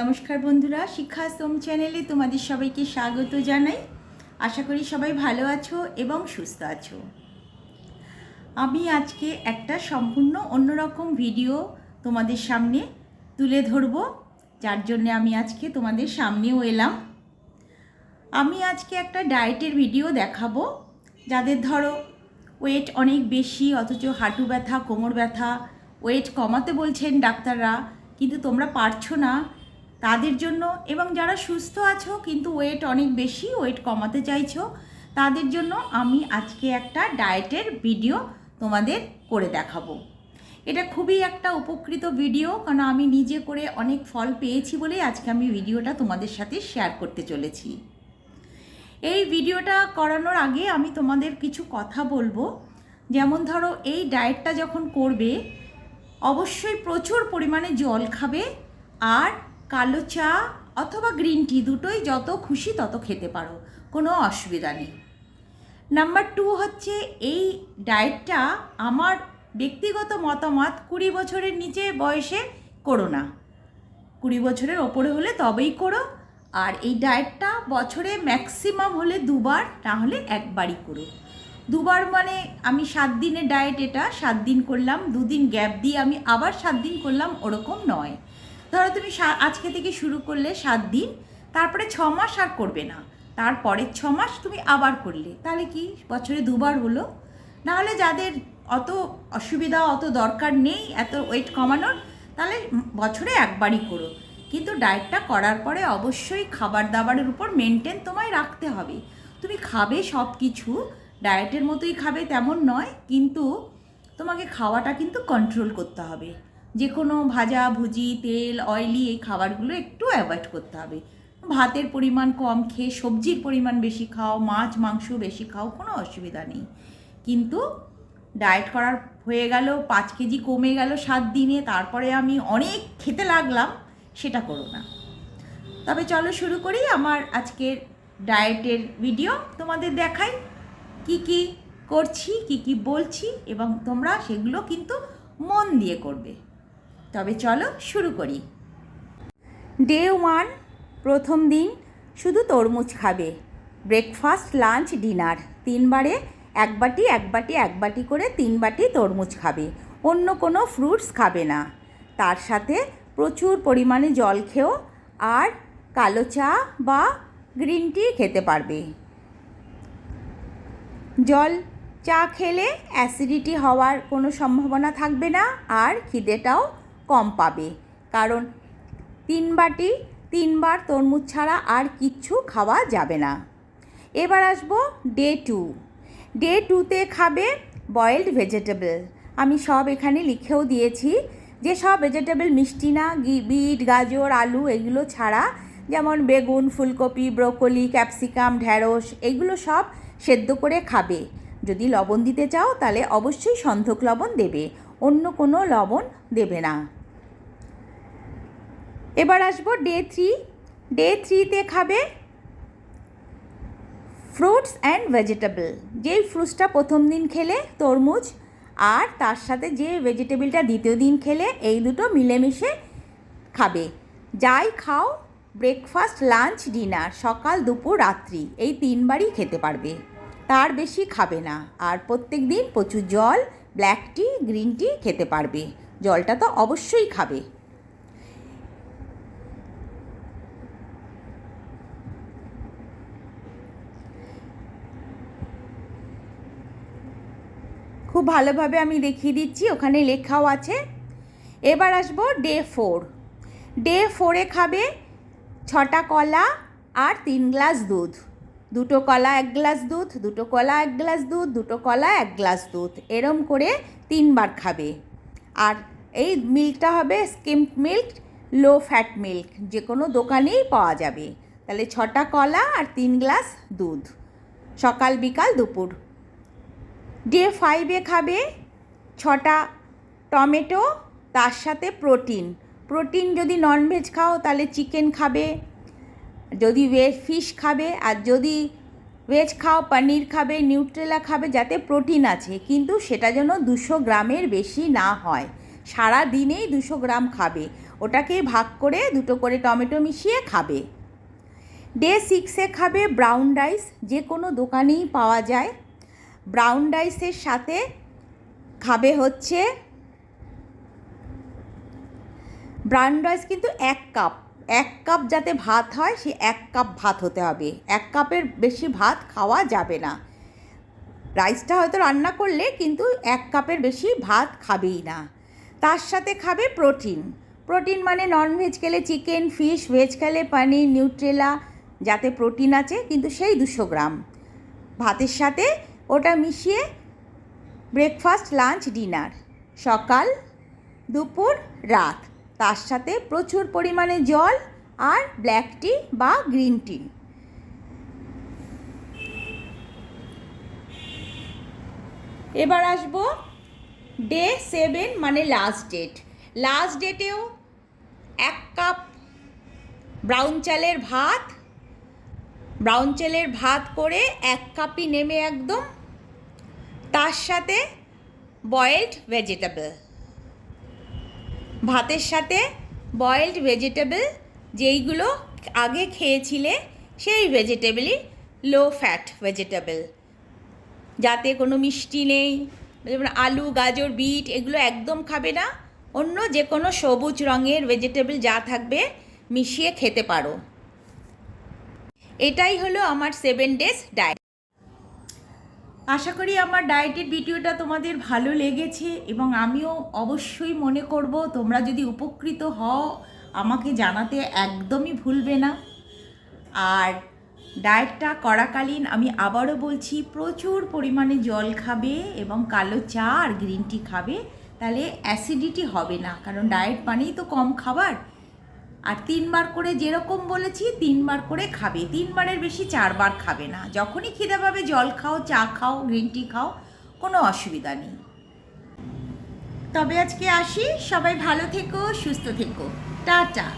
নমস্কার বন্ধুরা, শিক্ষা শিক্ষাশ্রম চ্যানেলে তোমাদের সবাইকে স্বাগত জানাই। আশা করি সবাই ভালো আছো এবং সুস্থ আছো। আমি আজকে একটা সম্পূর্ণ অন্যরকম ভিডিও তোমাদের সামনে তুলে ধরব, যার জন্য আমি আজকে তোমাদের সামনেও এলাম। আমি আজকে একটা ডায়েটের ভিডিও দেখাবো, যাদের ধরো ওয়েট অনেক বেশি, অথচ হাঁটু ব্যথা, কোমর ব্যথা, ওয়েট কমাতে বলছেন ডাক্তাররা, কিন্তু তোমরা পারছ না। তাদের জন্য এবং যারা সুস্থ আছো, কিন্তু ওয়েট অনেক বেশি ওয়েট কমাতে চাইছো, তাদের জন্য আমি আজকে একটা ডায়েটের ভিডিও তোমাদের করে দেখাবো। এটা খুবই একটা উপকৃত ভিডিও কারণ আমি নিজে করে অনেক ফল পেয়েছি বলেই আজকে আমি ভিডিওটা তোমাদের সাথে শেয়ার করতে চলেছি। এই ভিডিওটা করানোর আগে আমি তোমাদের কিছু কথা বলব। যেমন ধরো, এই ডায়েটটা যখন করবে, অবশ্যই প্রচুর পরিমাণে জল খাবে, আর কালো চা অথবা গ্রিন টি দুটোই যত খুশি তত খেতে পারো, কোনো অসুবিধা নেই। নাম্বার টু হচ্ছে এই ডায়েটটা আমার ব্যক্তিগত মতামত কুড়ি বছরের নিচে বয়সে করো না। কুড়ি বছরের ওপরে হলে তবেই করো, আর এই ডায়েটটা বছরে ম্যাক্সিমাম হলে দুবার, না হলে একবারই করো। দুবার মানে আমি সাত দিনের ডায়েট এটা, সাত দিন করলাম, দুদিন গ্যাপ দিয়ে আমি আবার সাত দিন করলাম, ওরকম নয়। ধরো তুমি আজকে থেকে শুরু করলে সাত দিন, তারপরে ছ মাস আর করবে না। তারপরের ছ মাস তুমি আবার করলে। তাহলে কি? বছরে দুবার হলো। নাহলে যাদের অত অসুবিধা, অত দরকার নেই, এত ওয়েট কমানোর, তাহলে বছরে একবারই করো। কিন্তু ডায়েটটা করার পরে অবশ্যই খাবার দাবারের উপর মেনটেন তোমায় রাখতে হবে। তুমি খাবে সব কিছু ডায়েটের মতোই খাবে তেমন নয়, কিন্তু তোমাকে খাওয়াটা কিন্তু কন্ট্রোল করতে হবে। যে কোনো ভাজা, ভুজি, তেল অয়েলি এই খাবারগুলো একটু অ্যাভয়েড করতে হবে। ভাতের পরিমাণ কম খেয়ে সবজির পরিমাণ বেশি খাও, মাছ, মাংস বেশি খাও, কোনো অসুবিধা নেই। কিন্তু ডায়েট করার হয়ে গেল, পাঁচ কেজি কমে গেল সাত দিনে, তারপরে আমি অনেক খেতে লাগলাম, সেটা করো না। তবে চলো শুরু করি আমার আজকের ডায়েটের ভিডিও তোমাদের দেখাই কি কি করছি, কি কি বলছি, এবং তোমরা সেগুলো কিন্তু মন দিয়ে করবে। তবে চলো শুরু করি। ডে ওয়ান প্রথম দিন শুধু তরমুজ খাবে। ব্রেকফাস্ট লাঞ্চ ডিনার তিনবারে এক বাটি এক বাটি এক বাটি করে তিন বাটি তরমুজ খাবে। অন্য কোনো ফ্রুটস খাবে না। তার সাথে প্রচুর পরিমাণে জল খেয়েও আর কালো চা বা গ্রিন টি খেতে পারবে। জল, চা খেলে অ্যাসিডিটি হওয়ার কোনো সম্ভাবনা থাকবে না আর খিদেটাও কম পাবে। কারণ তিন বাটি তিনবার তরমুজ ছাড়া আর কিচ্ছু খাওয়া যাবে না। এবার আসব ডে টু ডে টুতে খাবে বয়েলড ভেজিটেবল আমি সব এখানে লিখেও দিয়েছি যে সব ভেজিটেবল মিষ্টি না বিট, গাজর, আলু এগুলো ছাড়া, যেমন বেগুন, ফুলকপি, ব্রোকলি, ক্যাপসিকাম, ঢ্যাঁড়স এগুলো সব সেদ্ধ করে খাবে। যদি লবণ দিতে চাও তাহলে অবশ্যই সন্ধক লবণ দেবে। অন্য কোনো লবণ দেবে না। এবার আসব ডে থ্রি ডে থ্রিতে খাবে ফ্রুটস অ্যান্ড ভেজিটেবল যেই ফ্রুটসটা প্রথম দিন খেলে তরমুজ, আর তার সাথে যে ভেজিটেবলটা দ্বিতীয় দিন খেলে এই দুটো মিলেমিশে খাবে। যাই খাও ব্রেকফাস্ট লাঞ্চ ডিনার সকাল, দুপুর, রাত্রি, এই তিনবারই খেতে পারবে। তার বেশি খাবে না। আর প্রত্যেক দিন প্রচুর জল ব্ল্যাক টি, গ্রিন টি খেতে পারবে। জলটা তো অবশ্যই খাবে। খুব ভালোভাবে আমি দেখিয়ে দিচ্ছি, ওখানে লেখাও আছে। এবার আসব ডে ফোর। ডে ফোরে খাবে ছটা কলা আর তিন গ্লাস দুধ। দুটো কলা, এক গ্লাস দুধ, দুটো কলা, এক গ্লাস দুধ, দুটো কলা, এক গ্লাস দুধ। এরম করে তিনবার খাবে। আর এই মিল্কটা হবে skim milk, low fat milk. যে কোনো দোকানেই পাওয়া যাবে। তাহলে ছটা কলা আর তিন গ্লাস দুধ। সকাল, বিকাল, দুপুর। ডে ফাইভে খাবে ছটা টমেটো, তার সাথে প্রোটিন। প্রোটিন যদি ননভেজ খাও, তাহলে চিকেন খাবে। যদি ভেজ ফিশ খাবে আর যদি ভেজ খাও, পনির খাবে নিউট্রেলা খাবে, যাতে প্রোটিন আছে, কিন্তু সেটা যেন দুশো গ্রামের বেশি না হয়। সারা দিনেই দুশো গ্রাম খাবে। ওটাকে ভাগ করে দুটো করে টমেটো মিশিয়ে খাবে। ডে সিক্সে খাবে ব্রাউন রাইস যে কোনো দোকানেই পাওয়া যায়। ব্রাউন রাইসের সাথে খাবে হচ্ছে ব্রাউন রাইস কিন্তু এক কাপ এক কাপ যাতে ভাত হয়, সে এক কাপ ভাত হতে হবে। এক কাপের বেশি ভাত খাওয়া যাবে না। রাইসটা হয়তো রান্না করলে কিন্তু এক কাপের বেশি ভাত খাবেই না। তার সাথে খাবে প্রোটিন। প্রোটিন মানে ননভেজ খেলে চিকেন ফিশ ভেজ খেলে পনির নিউট্রেলা যাতে প্রোটিন আছে, কিন্তু সেই দুশো গ্রাম। ভাতের সাথে ওটা মিশিয়ে ব্রেকফাস্ট লাঞ্চ ডিনার সকাল, দুপুর, রাত। তার সাথে প্রচুর পরিমাণে জল আর ব্ল্যাক টি বা গ্রিন টি। এবার আসব ডে সেভেন মানে লাস্ট ডেট লাস্ট ডেটেও এক কাপ ব্রাউন চালের ভাত ব্রাউন চালের ভাত করে এক কাপই নেমে একদম। তার সাথে বয়েলড ভেজিটেবল ভাতের সাথে বয়েলড ভেজিটেবল যেইগুলো আগে খেয়েছিলে, সেই ভেজিটেবলই লো ফ্যাট ভেজিটেবল যাতে কোনো মিষ্টি নেই। যেমন আলু, গাজর, বিট এগুলো একদম খাবে না। অন্য যে কোনো সবুজ রঙের ভেজিটেবল যা থাকবে, মিশিয়ে খেতে পারো। এটাই হলো আমার সেভেন ডেজ ডায়েট আশা করি আমার ডায়েটের ভিডিওটা তোমাদের ভালো লেগেছে এবং আমিও অবশ্যই মনে করব, তোমরা যদি উপকৃত হও, আমাকে জানাতে একদমই ভুলবে না। আর ডায়েটটা করাকালীন আমি আবারও বলছি, প্রচুর পরিমাণে জল খাবে এবং কালো চা আর গ্রিন টি খাবে, তাহলে অ্যাসিডিটি হবে না। কারণ ডায়েট মানেই তো কম খাবার। আর তিনবার করে যেরকম বলেছি, তিনবার করে খাবে। তিনবারের বেশি চারবার খাবে না। যখনই খিদে পাবে, জল খাও, চা খাও গ্রিন টি খাও, কোনো অসুবিধা নেই। তবে আজকে আসি। সবাই ভালো থেকো, সুস্থ থেকো। টাটা।